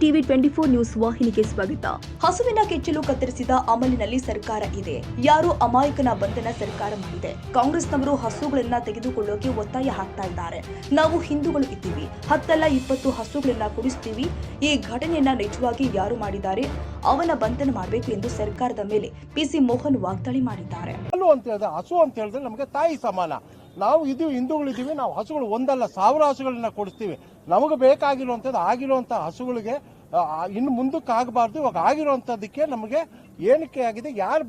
TV twenty four news ವಾಹಿನಿಗೆ ಸ್ವಾಗತ. ಹಸುವಿನ ಕೆಚ್ಚಲು ಕತ್ತರಿಸಿದ ಅಮಲಿನಲ್ಲಿ ಸರ್ಕಾರ ಇದೆ. ಯಾರು ಅಮಾಯಕನ ಬಂಧನ ಸರ್ಕಾರ ಮಾಡಿದೆ. ಕಾಂಗ್ರೆಸ್ನವರು ಹಸುಗಳನ್ನ ತೆಗೆದುಕೊಳ್ಳೋಕೆ ಒತ್ತಾಯ ಹಾಕ್ತಾ ಇದ್ದಾರೆ. ನಾವು ಹಿಂದೂಗಳು ಇದ್ದೀವಿ. ಹತ್ತಲ್ಲ ಇಪ್ಪತ್ತು ಹಸುಗಳನ್ನ ಕುಡಿಸ್ತೀವಿ. ಈ ಘಟನೆಯನ್ನ ನಿಜವಾಗಿ ಯಾರು ಮಾಡಿದ್ದಾರೆ? ಅವನ ಬಂಧನ ಮಾಡಬೇಕು ಎಂದು ಸರ್ಕಾರದ ಮೇಲೆ ಪಿಸಿ ಮೋಹನ್ ವಾಗ್ದಾಳಿ ಮಾಡಿದ್ದಾರೆ. ಹಸು ಅಂತ ಹೇಳಿದ್ರೆ ನಮಗೆ ತಾಯಿ ಸಮಾನ. ನಾವು ಇದು ಹಿಂದೂಗಳಿದ್ದೀವಿ, ನಾವು ಹಸುಗಳು ಒಂದಲ್ಲ, ಸಾವಿರ ಹಸುಗಳನ್ನ ಕೊಡಿಸ್ತೀವಿ. ನಮಗೆ ಬೇಕಾಗಿರುವಂಥದ್ದು ಆಗಿರುವಂಥ ಹಸುಗಳಿಗೆ ಇನ್ನು ಮುಂದಕ್ಕೆ ಆಗಬಾರ್ದು, ಇವಾಗ ಆಗಿರುವಂಥದ್ದಕ್ಕೆ ನಮಗೆ ಏನಕ್ಕೆ ಆಗಿದೆ, ಯಾರು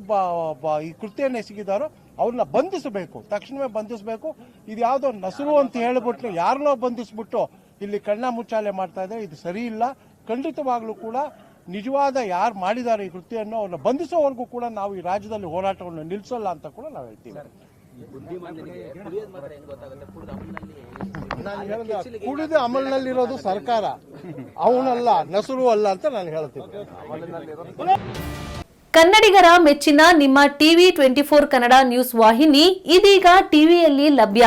ಈ ಕೃತ್ಯನ್ನ ಎಸಗಿದಾರೋ ಅವ್ರನ್ನ ಬಂಧಿಸಬೇಕು. ತಕ್ಷಣವೇ ಬಂಧಿಸಬೇಕು. ಇದು ಯಾವುದೋ ನಸುರು ಅಂತ ಹೇಳಿಬಿಟ್ಟು ಯಾರನ್ನೋ ಬಂಧಿಸ್ಬಿಟ್ಟು ಇಲ್ಲಿ ಕಣ್ಣ ಮುಚ್ಚಾಲೆ ಮಾಡ್ತಾ ಇದ್ದಾರೆ. ಇದು ಸರಿ ಇಲ್ಲ. ಖಂಡಿತವಾಗ್ಲೂ ಕೂಡ ನಿಜವಾದ ಯಾರು ಮಾಡಿದ್ದಾರೆ ಈ ಕೃತ್ಯವನ್ನು ಅವ್ರನ್ನ ಬಂಧಿಸೋವರೆಗೂ ಕೂಡ ನಾವು ಈ ರಾಜ್ಯದಲ್ಲಿ ಹೋರಾಟವನ್ನು ನಿಲ್ಲಿಸಲ್ಲ ಅಂತ ಕೂಡ ನಾವು ಹೇಳ್ತೀವಿ. ಕುಡಿದ ಅಮಲ್ನಲ್ಲಿರೋದು ಸರ್ಕಾರ. ಅವನಲ್ಲ ನಸುರು ಅಲ್ಲ ಅಂತ ನಾನು ಹೇಳ್ತೀನಿ. ಕನ್ನಡಿಗರ ಮೆಚ್ಚಿನ ನಿಮ್ಮ TV twenty four Kannada news ವಾಹಿನಿ ಇದೀಗ ಟಿವಿಯಲ್ಲಿ ಲಭ್ಯ.